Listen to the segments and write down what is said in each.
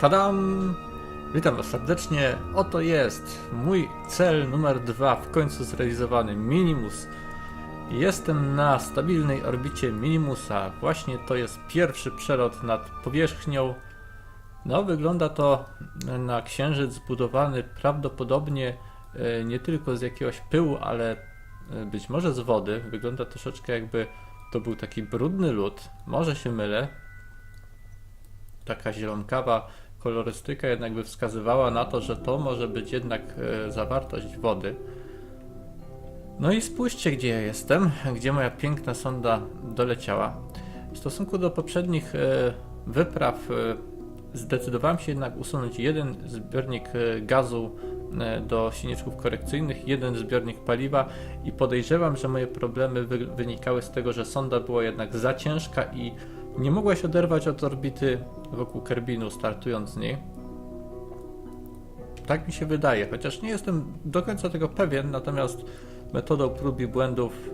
Tadam! Witam Was serdecznie. Oto jest mój cel numer dwa, w końcu zrealizowany Minimus. Jestem na stabilnej orbicie Minimusa. Właśnie to jest pierwszy przelot nad powierzchnią. No, wygląda to na księżyc zbudowany prawdopodobnie e, nie tylko z jakiegoś pyłu, ale e, być może z wody. Wygląda troszeczkę jakby to był taki brudny lód. Może się mylę. Taka zielonkawa kolorystyka jednak by wskazywała na to, że to może być jednak e, zawartość wody. No i spójrzcie, gdzie ja jestem, gdzie moja piękna sonda doleciała. W stosunku do poprzednich e, wypraw e, zdecydowałem się jednak usunąć jeden zbiornik gazu do silniczków korekcyjnych, jeden zbiornik paliwa i podejrzewam, że moje problemy wy wynikały z tego, że sonda była jednak za ciężka i nie mogła się oderwać od orbity wokół Kerbinu, startując z niej. Tak mi się wydaje, chociaż nie jestem do końca tego pewien, natomiast metodą prób i błędów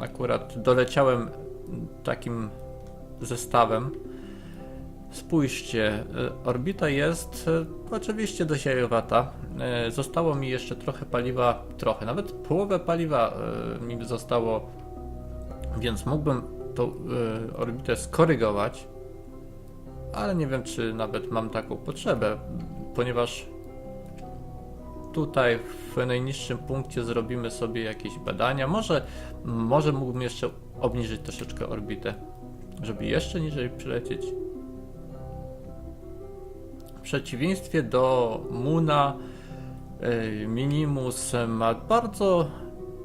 akurat doleciałem takim zestawem. Spójrzcie, e, orbita jest e, oczywiście dość. E, Zostało mi jeszcze trochę paliwa, trochę, nawet połowę paliwa mi zostało, więc mógłbym tą e, orbitę skorygować, ale nie wiem, czy nawet mam taką potrzebę, ponieważ tutaj w najniższym punkcie zrobimy sobie jakieś badania. Może, może mógłbym jeszcze obniżyć troszeczkę orbitę, żeby jeszcze niżej przylecieć. W przeciwieństwie do Muna, e, Minimus ma bardzo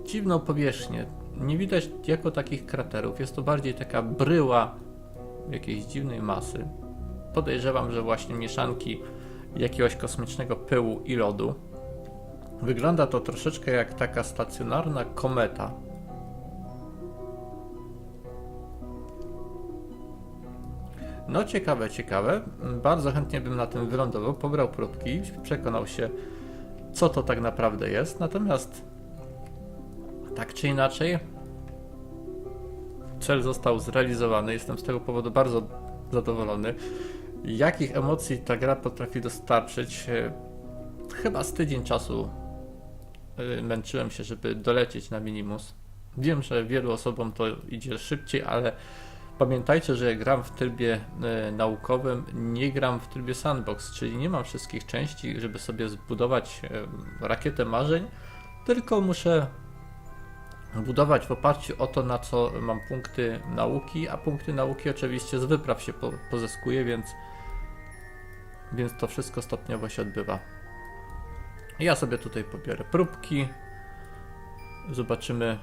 dziwną powierzchnię. Nie widać jako takich kraterów. Jest to bardziej taka bryła jakiejś dziwnej masy. Podejrzewam, że właśnie mieszanki jakiegoś kosmicznego pyłu i lodu. Wygląda to troszeczkę jak taka stacjonarna kometa. No ciekawe, ciekawe. Bardzo chętnie bym na tym wylądował, pobrał próbki, przekonał się, co to tak naprawdę jest. Natomiast tak czy inaczej, cel został zrealizowany. Jestem z tego powodu bardzo zadowolony. Jakich emocji ta gra potrafi dostarczyć? e, Chyba z tydzień czasu y, męczyłem się, żeby dolecieć na Minimus. Wiem, że wielu osobom to idzie szybciej, ale pamiętajcie, że gram w trybie y, naukowym, nie gram w trybie sandbox, czyli nie mam wszystkich części, żeby sobie zbudować rakietę marzeń, tylko muszę budować w oparciu o to, na co mam punkty nauki, a punkty nauki oczywiście z wypraw się po, pozyskuje, więc, więc to wszystko stopniowo się odbywa. Ja sobie tutaj pobiorę próbki. Zobaczymy.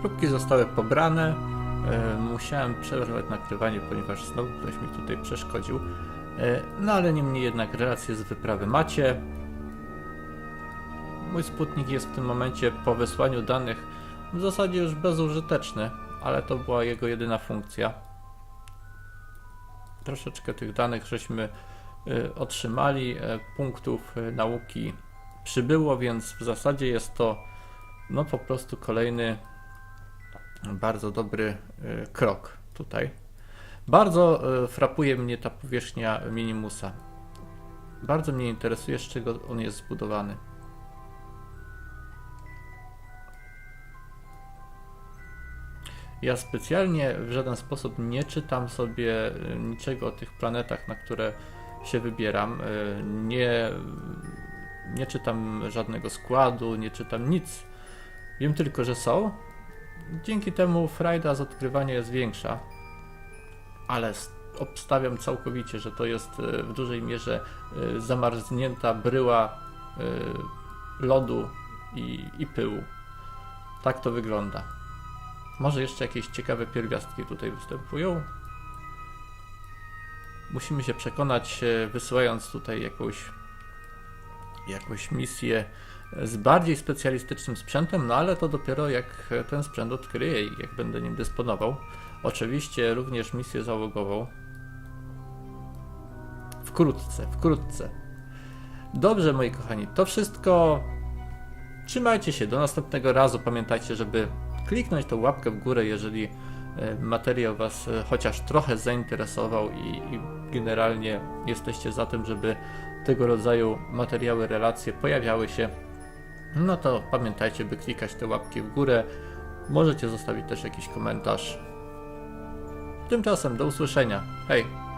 Próbki zostały pobrane. E, musiałem przerwać nagrywanie, ponieważ znowu ktoś mi tutaj przeszkodził. E, no ale niemniej jednak relacje z wyprawy macie. Mój sputnik jest w tym momencie po wysłaniu danych w zasadzie już bezużyteczny, ale to była jego jedyna funkcja. Troszeczkę tych danych żeśmy y, otrzymali, e, punktów y, nauki przybyło, więc w zasadzie jest to no po prostu kolejny bardzo dobry y, krok tutaj. Bardzo y, frapuje mnie ta powierzchnia Minimusa. Bardzo mnie interesuje, z czego on jest zbudowany. Ja specjalnie w żaden sposób nie czytam sobie y, niczego o tych planetach, na które się wybieram. Y, Nie, nie czytam żadnego składu, nie czytam nic. Wiem tylko, że są. Dzięki temu frajda z odkrywania jest większa. Ale obstawiam całkowicie, że to jest y, w dużej mierze zamarznięta bryła lodu i, i pyłu. Tak to wygląda. Może jeszcze jakieś ciekawe pierwiastki tutaj występują. Musimy się przekonać, e, wysyłając tutaj jakąś, jakąś misję z bardziej specjalistycznym sprzętem, no ale to dopiero jak ten sprzęt odkryję i jak będę nim dysponował. Oczywiście również misję załogową. Wkrótce, wkrótce. Dobrze, moi kochani, to wszystko. Trzymajcie się, do następnego razu. Pamiętajcie, żeby kliknąć tą łapkę w górę, jeżeli e, materiał Was e, chociaż trochę zainteresował i, i generalnie jesteście za tym, żeby tego rodzaju materiały, relacje pojawiały się, no to pamiętajcie, by klikać te łapki w górę. Możecie zostawić też jakiś komentarz. Tymczasem do usłyszenia. Hej!